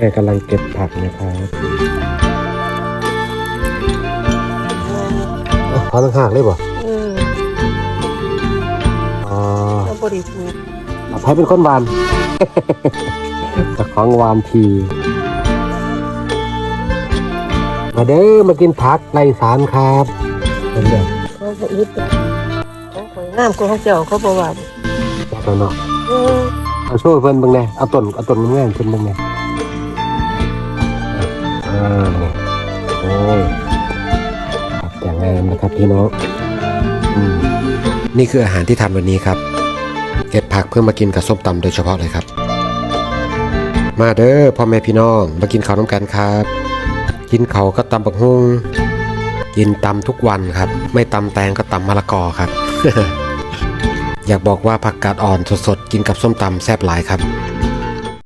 ม่กำลังเก็บผักนะครับเอ้าพอตั้งหากเลยบ่เอออ๋อเราบริสุทธิ์เอาใครเป็นคนหวานแต่ของหวานที มาเด้อมากินผักไรสารครับเป็นเรื่องเขาบอึดของข่อยน้ำก็ของเจ้าเขาบอกว่าตัวเนาะเออเอาช่วยเพิ่นเบิ่งแหน่เอาต้นเอาต้นงามๆเพิ่นเบิ่งแหน่ อย่างงามนะครับพี่น้องอนี่คืออาหารที่ทำวันนี้ครับ เก็บผักเพื่อมากินกับส้มตำโดยเฉพาะเลยครับ มาเด้อพ่อแม่พี่น้อง มากินข้าวน้ำกันครับ กินเขาวก็ตำบักฮุงกินตำทุกวันครับ ไม่ตำแตงก็ตำมะละกอครับ อยากบอกว่าผักกาดอ่อนสดๆกินกับส้มตำแซ่บหลายครับ